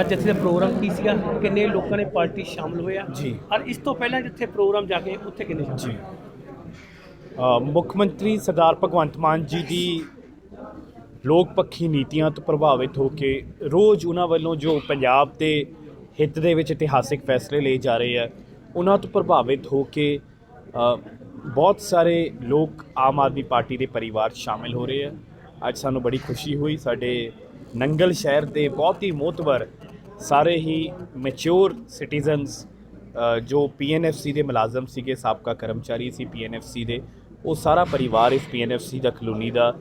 ਅੱਜ ਇੱਥੇ ਦਾ ਪ੍ਰੋਗਰਾਮ ਕੀ ਸੀਗਾ? ਕਿੰਨੇ ਲੋਕਾਂ ਨੇ ਪਾਰਟੀ ਸ਼ਾਮਲ ਹੋਇਆ ਜੀ। ਔਰ ਇਸ ਤੋਂ ਪਹਿਲਾਂ ਜਿੱਥੇ ਪ੍ਰੋਗਰਾਮ ਜਾ ਕੇ ਉੱਥੇ ਕਿੰਨੇ ਸ਼ਾਮਲ ਜੀ। ਮੁੱਖ ਮੰਤਰੀ ਸਰਦਾਰ ਭਗਵੰਤ ਮਾਨ ਜੀ ਦੀ ਲੋਕ ਪੱਖੀ ਨੀਤੀਆਂ ਤੋਂ ਪ੍ਰਭਾਵਿਤ ਹੋ ਕੇ ਰੋਜ਼ ਉਹਨਾਂ ਵੱਲੋਂ ਜੋ ਪੰਜਾਬ ਦੇ ਹਿੱਤ ਦੇ ਵਿੱਚ ਇਤਿਹਾਸਿਕ ਫੈਸਲੇ ਲਏ ਜਾ ਰਹੇ ਆ ਉਹਨਾਂ ਤੋਂ ਪ੍ਰਭਾਵਿਤ ਹੋ ਕੇ ਬਹੁਤ ਸਾਰੇ ਲੋਕ ਆਮ ਆਦਮੀ ਪਾਰਟੀ ਦੇ ਪਰਿਵਾਰ ਸ਼ਾਮਿਲ ਹੋ ਰਹੇ ਆ। ਅੱਜ ਸਾਨੂੰ ਬੜੀ ਖੁਸ਼ੀ ਹੋਈ ਸਾਡੇ ਨੰਗਲ ਸ਼ਹਿਰ ਦੇ ਬਹੁਤ ਹੀ ਮੋਤਬਰ ਸਾਰੇ ਹੀ ਮੈਚੁਰ ਸਿਟੀਜ਼ਨਸ ਅ, ਜੋ ਪੀਐਨਐਫਸੀ ਦੇ ਮੁਲਾਜ਼ਮ ਸੀਗੇ ਸਾਬਕਾ ਕਰਮਚਾਰੀ ਸੀ ਪੀਐਨਐਫਸੀ ਦੇ ਉਹ ਸਾਰਾ ਪਰਿਵਾਰ ਇਸ ਪੀਐਨਐਫਸੀ ਦਾ ਕਲੋਨੀ ਦਾ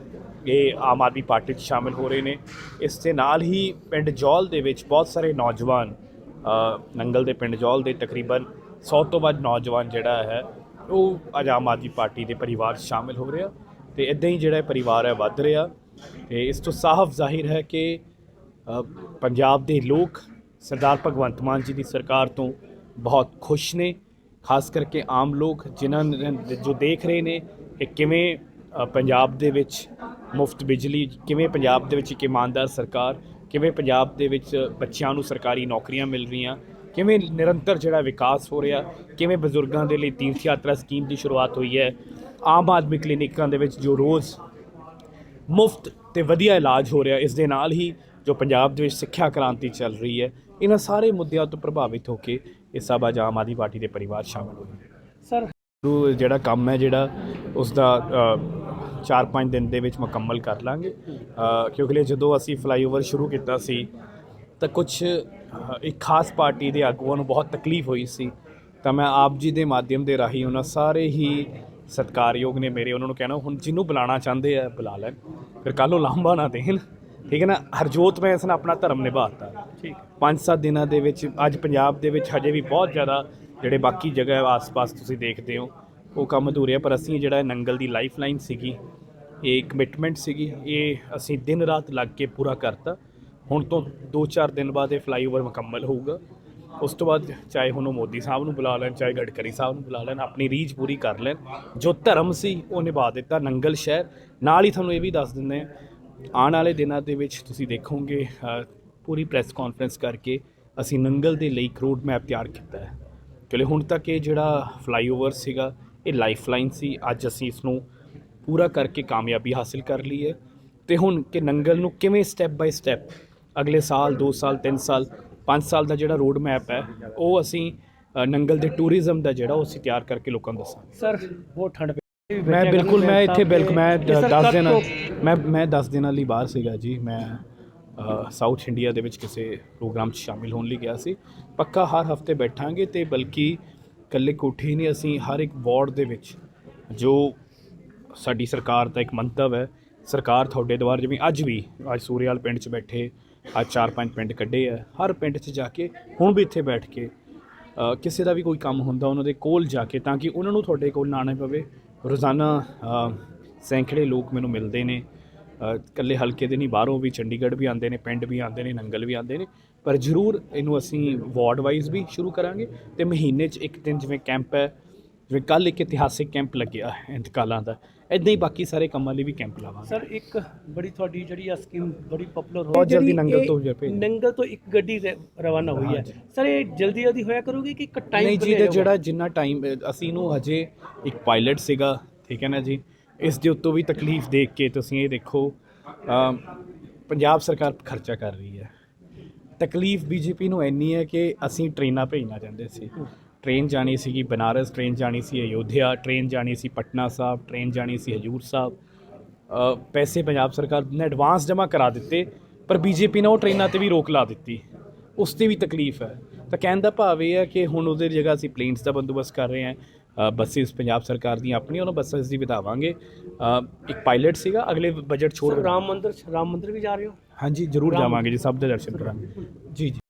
ਇਹ ਆਮ ਆਦਮੀ ਪਾਰਟੀ 'ਚ ਸ਼ਾਮਿਲ ਹੋ ਰਹੇ ਨੇ। ਇਸ ਦੇ ਨਾਲ ਹੀ ਪਿੰਡ ਜੌਲ ਦੇ ਵਿੱਚ ਬਹੁਤ ਸਾਰੇ ਨੌਜਵਾਨ ਨੰਗਲ ਦੇ ਪਿੰਡ ਜੌਲ ਦੇ ਤਕਰੀਬਨ 100 ਤੋਂ ਵੱਧ ਨੌਜਵਾਨ ਜਿਹੜਾ ਹੈ ਉਹ ਅੱਜ ਆਮ ਆਦਮੀ ਪਾਰਟੀ ਦੇ ਪਰਿਵਾਰ 'ਚ ਸ਼ਾਮਿਲ ਹੋ ਰਿਹਾ ਤੇ ਇਦਾਂ ਹੀ ਜਿਹੜਾ ਪਰਿਵਾਰ ਹੈ ਵੱਧ ਰਿਹਾ ਤੇ ਇਸ ਤੋਂ ਸਾਫ਼ ਜ਼ਾਹਿਰ ਹੈ ਕਿ ਪੰਜਾਬ ਦੇ ਲੋਕ ਸਰਦਾਰ ਭਗਵੰਤ ਮਾਨ ਜੀ ਦੀ ਸਰਕਾਰ ਤੋਂ ਬਹੁਤ ਖੁਸ਼ ਨੇ, ਖਾਸ ਕਰਕੇ ਆਮ ਲੋਕ ਜਿਨ੍ਹਾਂ ਜੋ ਦੇਖ ਰਹੇ ਨੇ ਕਿ ਕਿਵੇਂ ਪੰਜਾਬ ਦੇ ਵਿੱਚ ਮੁਫਤ ਬਿਜਲੀ, ਕਿਵੇਂ ਪੰਜਾਬ ਦੇ ਵਿੱਚ ਇੱਕ ਇਮਾਨਦਾਰ ਸਰਕਾਰ, ਕਿਵੇਂ ਪੰਜਾਬ ਦੇ ਵਿੱਚ ਬੱਚਿਆਂ ਨੂੰ ਸਰਕਾਰੀ ਨੌਕਰੀਆਂ ਮਿਲ ਰਹੀਆਂ, ਕਿਵੇਂ ਨਿਰੰਤਰ ਜਿਹੜਾ ਵਿਕਾਸ ਹੋ ਰਿਹਾ, ਕਿਵੇਂ ਬਜ਼ੁਰਗਾਂ ਦੇ ਲਈ ਤੀਰਥ ਯਾਤਰਾ ਸਕੀਮ ਦੀ ਸ਼ੁਰੂਆਤ ਹੋਈ ਹੈ ਆਮ ਆਦਮੀ ਕਲੀਨਿਕਾਂ ਦੇ ਵਿੱਚ ਜੋ ਰੋਜ਼ ਮੁਫਤ ਤੇ ਵਧੀਆ ਇਲਾਜ ਹੋ ਰਿਹਾ ਇਸ ਦੇ ਨਾਲ ਹੀ ਜੋ ਪੰਜਾਬ ਦੇ ਵਿੱਚ ਸਿੱਖਿਆ ਕ੍ਰਾਂਤੀ ਚੱਲ ਰਹੀ ਹੈ ਇਹਨਾਂ ਸਾਰੇ ਮੁੱਦਿਆਂ ਤੋਂ ਪ੍ਰਭਾਵਿਤ ਹੋ ਕੇ ਇਹ ਸਭ ਅੱਜ ਆਮ ਆਦਮੀ ਪਾਰਟੀ ਦੇ ਪਰਿਵਾਰ ਸ਼ਾਮਲ ਹੋਏ ਸਰ ਜਿਹੜਾ ਕੰਮ ਹੈ ਜਿਹੜਾ ਉਸ ਦਾ 4-5 ਦਿਨ ਦੇ ਵਿੱਚ ਮੁਕੰਮਲ ਕਰ ਲਾਂਗੇ। ਕਿਉਂਕਿ ਜਦੋਂ ਅਸੀਂ ਫਲਾਈਓਵਰ ਸ਼ੁਰੂ ਕੀਤਾ ਸੀ ਤਾਂ ਕੁਝ ਇੱਕ ਖਾਸ ਪਾਰਟੀ ਦੇ ਆਗੂਆਂ ਨੂੰ ਬਹੁਤ ਤਕਲੀਫ ਹੋਈ ਸੀ। ਤਾਂ ਮੈਂ ਆਪ ਜੀ ਦੇ ਮਾਧਿਅਮ ਦੇ ਰਾਹੀਂ ਉਹਨਾਂ ਸਾਰੇ ਹੀ ਸਤਿਕਾਰਯੋਗ ਨੇ ਮੇਰੇ ਉਹਨਾਂ ਨੂੰ ਕਹਿਣਾ ਹੁਣ ਜਿਹਨੂੰ ਬੁਲਾਣਾ ਚਾਹੁੰਦੇ ਆ ਬੁਲਾ ਲੈਣ ਫਿਰ ਕੱਲ੍ਹ ਨੂੰ ਲਾਂਭਾ ਨਾ ਦੇਣ। ਠੀਕ ਹੈ ਨਾ? ਹਰਜੋਤ ਮੈਂ ਇਸ ਨਾਲ ਆਪਣਾ ਧਰਮ ਨਿਭਾਤਾ। ਠੀਕ ਪੰਜ ਸੱਤ ਦਿਨਾਂ ਦੇ ਵਿੱਚ ਅੱਜ ਪੰਜਾਬ ਦੇ ਵਿੱਚ ਹਜੇ ਵੀ ਬਹੁਤ ਜ਼ਿਆਦਾ ਜਿਹੜੇ ਬਾਕੀ ਜਗ੍ਹਾ ਆਸ-ਪਾਸ ਤੁਸੀਂ ਦੇਖਦੇ ਹੋ ਉਹ ਕੰਮ ਅਧੂਰੇ ਆ ਪਰ ਅਸੀਂ ਜਿਹੜਾ ਨੰਗਲ ਦੀ ਲਾਈਫ ਲਾਈਨ ਸੀਗੀ ਇਹ ਕਮਿਟਮੈਂਟ ਸੀਗੀ ਇਹ ਅਸੀਂ ਦਿਨ ਰਾਤ ਲੱਗ ਕੇ ਪੂਰਾ ਕਰਤਾ। ਹੁਣ ਤੋਂ 2-4 ਦਿਨ ਬਾਅਦ ਇਹ ਫਲਾਈਓਵਰ ਮੁਕੰਮਲ ਹੋਊਗਾ। ਉਸ ਤੋਂ ਬਾਅਦ ਚਾਹੇ ਹੁਣ ਉਹ ਮੋਦੀ ਸਾਹਿਬ ਨੂੰ ਬੁਲਾ ਲੈਣ, ਚਾਹੇ ਗਡਕਰੀ ਸਾਹਿਬ ਨੂੰ ਬੁਲਾ ਲੈਣ, ਆਪਣੀ ਰੀਝ ਪੂਰੀ ਕਰ ਲੈਣ। ਜੋ ਧਰਮ ਸੀ, ਉਹ ਨਿਭਾ ਦਿੱਤਾ ਨੰਗਲ ਸ਼ਹਿਰ। ਨਾਲ ਹੀ ਤੁਹਾਨੂੰ ਇਹ ਵੀ ਦੱਸ ਦਿੰਦੇ ਹਾਂ, ਆਉਣ ਵਾਲੇ ਦਿਨਾਂ ਦੇ ਵਿੱਚ ਤੁਸੀਂ ਦੇਖੋਗੇ ਪੂਰੀ ਪ੍ਰੈਸ ਕਾਨਫਰੰਸ ਕਰਕੇ ਅਸੀਂ ਨੰਗਲ ਦੇ ਲਈ ਇੱਕ ਰੋਡ ਮੈਪ ਤਿਆਰ ਕੀਤਾ ਹੈ। ਕਿਉਂਕਿ ਹੁਣ ਤੱਕ ਇਹ ਜਿਹੜਾ ਫਲਾਈਓਵਰ ਸੀਗਾ, ਇਹ ਲਾਈਫਲਾਈਨ ਸੀ। ਅੱਜ ਅਸੀਂ ਇਸ ਨੂੰ ਪੂਰਾ ਕਰਕੇ ਕਾਮਯਾਬੀ ਹਾਸਲ ਕਰ ਲਈ ਹੈ। ਤੇ ਹੁਣ ਕਿ ਨੰਗਲ ਨੂੰ ਕਿਵੇਂ ਸਟੈਪ ਬਾਈ ਸਟੈਪ ਅਗਲੇ ਸਾਲ 2 ਸਾਲ 3 ਸਾਲ 5 ਸਾਲ ਦਾ ਜਿਹੜਾ ਰੋਡ ਮੈਪ ਹੈ ਉਹ ਅਸੀਂ ਨੰਗਲ ਦੇ ਟੂਰਿਜ਼ਮ ਦਾ ਜਿਹੜਾ ਉਹ ਅਸੀਂ ਤਿਆਰ ਕਰਕੇ ਲੋਕਾਂ ਨੂੰ ਦੱਸਾਂਗੇ। ਸਰ ਬਹੁਤ ਠੰਡ ਮੈਂ ਬਿਲਕੁਲ ਮੈਂ ਇੱਥੇ ਬਿਲਕੁਲ ਮੈਂ ਇਹ ਸਰ 10 ਕਦ ਦਿਨ ਮੈਂ ਮੈਂ 10 ਦਿਨਾਂ ਲਈ ਬਾਹਰ ਸੀਗਾ ਜੀ। ਮੈਂ ਸਾਊਥ ਇੰਡੀਆ ਦੇ ਵਿੱਚ ਕਿਸੇ ਪ੍ਰੋਗਰਾਮ 'ਚ ਸ਼ਾਮਿਲ ਹੋਣ ਲਈ ਗਿਆ ਸੀ। ਪੱਕਾ ਹਰ ਹਫ਼ਤੇ ਬੈਠਾਂਗੇ ਤੇ ਬਲਕਿ ਇਕੱਲੇ ਕੋਠੇ ਨਹੀਂ ਅਸੀਂ ਹਰ ਇੱਕ ਵਾਰਡ ਦੇ ਵਿੱਚ ਜੋ ਸਾਡੀ ਸਰਕਾਰ ਦਾ ਇੱਕ ਮੰਤਵ ਹੈ ਸਰਕਾਰ ਤੁਹਾਡੇ ਦੁਆਰ ਜਿਵੇਂ ਅੱਜ ਵੀ ਅੱਜ ਸੂਰਿਆਲ ਪਿੰਡ 'ਚ ਬੈਠੇ ਅੱਜ ਚਾਰ ਪੰਜ ਪਿੰਡ ਕੱਢੇ ਆ। ਹਰ ਪਿੰਡ 'ਚ ਜਾ ਕੇ ਹੁਣ ਵੀ ਇੱਥੇ ਬੈਠ ਕੇ ਕਿਸੇ ਦਾ ਵੀ ਕੋਈ ਕੰਮ ਹੁੰਦਾ ਉਹਨਾਂ ਦੇ ਕੋਲ ਜਾ ਕੇ ਤਾਂ ਕਿ ਉਹਨਾਂ ਨੂੰ ਤੁਹਾਡੇ ਕੋਲ ਨਾ ਆਉਣਾ ਪਵੇ। ਰੋਜ਼ਾਨਾ ਸੈਂਕੜੇ ਲੋਕ ਮੈਨੂੰ ਮਿਲਦੇ ਨੇ। ਅ, ਇਕੱਲੇ ਹਲਕੇ ਦੇ ਨਹੀਂ ਬਾਹਰੋਂ ਵੀ ਚੰਡੀਗੜ੍ਹ ਵੀ ਆਉਂਦੇ ਨੇ ਪਿੰਡ ਵੀ ਆਉਂਦੇ ਨੇ ਨੰਗਲ ਵੀ ਆਉਂਦੇ ਨੇ। ਪਰ ਜ਼ਰੂਰ ਇਹਨੂੰ ਅਸੀਂ ਵਾਰਡ ਵਾਈਜ਼ ਵੀ ਸ਼ੁਰੂ ਕਰਾਂਗੇ ਤੇ ਮਹੀਨੇ 'ਚ ਇੱਕ ਦਿਨ ਜਿਵੇਂ ਕੈਂਪ ਹੈ ਜਿਵੇਂ ਕੱਲ ਇੱਕ ਇਤਿਹਾਸਿਕ ਕੈਂਪ ਲੱਗਿਆ ਇੰਤਕਾਲਾਂ ਦਾ। ਇਦਾਂ ਹੀ ਬਾਕੀ ਸਾਰੇ ਕੰਮਾਂ ਲਈ ਵੀ ਕੈਂਪ ਲਾਵਾਂਗੇ। ਸਰ ਇੱਕ ਬੜੀ ਤੁਹਾਡੀ ਜਿਹੜੀ ਆ ਸਕੀਮ ਬੜੀ ਪਪੂਲਰ ਹੋ ਬਹੁਤ ਜਲਦੀ ਨੰਗਲ ਤੋਂ ਜੇ ਭੇਜ- ਨੰਗਲ ਤੋਂ ਇੱਕ ਗੱਡੀ ਰ- ਰਵਾਨਾ ਹੋਈ ਹੈ। ਹਾਂਜੀ। ਸਰ ਇਹ ਜਲਦੀ ਜਲਦੀ ਹੋਇਆ ਕਰੂਗੀ ਕਿ ਇੱਕ ਟਾਈਮ ਨਹੀਂ ਜੀ ਜਿਹੜਾ ਜਿੰਨਾ ਟਾਈਮ ਅਸੀਂ ਇਹਨੂੰ ਹਜੇ ਇੱਕ ਪਾਇਲਟ ਸੀਗਾ ਠੀਕ ਹੈ ਨਾ ਜੀ? ਇਸ ਦੇ ਉੱਤੋਂ ਵੀ ਤਕਲੀਫ ਦੇਖ ਕੇ ਤੁਸੀਂ ਇਹ ਦੇਖੋ ਅਮ, ਪੰਜਾਬ ਸਰਕਾਰ ਖਰਚਾ ਕਰ ਰਹੀ ਹੈ। ਤਕਲੀਫ ਬੀਜੇਪੀ ਨੂੰ ਇੰਨੀ ਹੈ ਕਿ ਅਸੀਂ ਟ੍ਰੇਨਾਂ ਭੇਜਣਾ ਚਾਹੁੰਦੇ ਸੀ। ਟ੍ਰੇਨ ਜਾਣੀ ਸੀਗੀ ਬਨਾਰਸ ਟ੍ਰੇਨ ਜਾਣੀ ਸੀ ਅਯੋਧਿਆ ਟ੍ਰੇਨ ਜਾਣੀ ਸੀ ਪਟਨਾ ਸਾਹਿਬ ਟ੍ਰੇਨ ਜਾਣੀ ਸੀ ਹਜੂਰ ਸਾਹਿਬ। ਪੈਸੇ ਪੰਜਾਬ ਸਰਕਾਰ ਨੇ ਐਡਵਾਂਸ ਜਮ੍ਹਾਂ ਕਰਾ ਦਿੱਤੇ ਪਰ ਬੀਜੇਪੀ ਨੇ ਉਹ ਟ੍ਰੇਨਾਂ ਤੇ ਵੀ ਰੋਕ ਲਾ ਦਿੱਤੀ। ਉਸ ਤੇ ਵੀ ਤਕਲੀਫ ਹੈ। ਤਾਂ ਕਹਿਣ ਦਾ ਭਾਵ ਇਹ ਹੈ ਕਿ ਹੁਣ ਉਹਦੇ ਜਗ੍ਹਾ ਅਸੀਂ ਪਲੇਨਸ ਦਾ ਬੰਦੋਬਸਤ ਕਰ ਰਹੇ ਹਾਂ। ਬੱਸਿਸ ਪੰਜਾਬ ਸਰਕਾਰ ਦੀਆਂ ਆਪਣੀਆਂ ਉਹਨਾਂ ਬੱਸਾਂ ਦੀ ਵਧਾਵਾਂਗੇ। ਇੱਕ ਪਾਇਲਟ ਸੀਗਾ ਅਗਲੇ ਬਜਟ ਛੋੜ ਰਾਮ ਮੰਦਿਰ ਰਾਮ ਮੰਦਿਰ ਵੀ ਜਾ ਰਹੇ ਹੋ? ਹਾਂਜੀ ਜ਼ਰੂਰ ਜਾਵਾਂਗੇ ਜੀ ਸਭ ਦੇ ਦਰਸ਼ਨ ਕਰਾਂਗੇ। ਜੀ ਜੀ।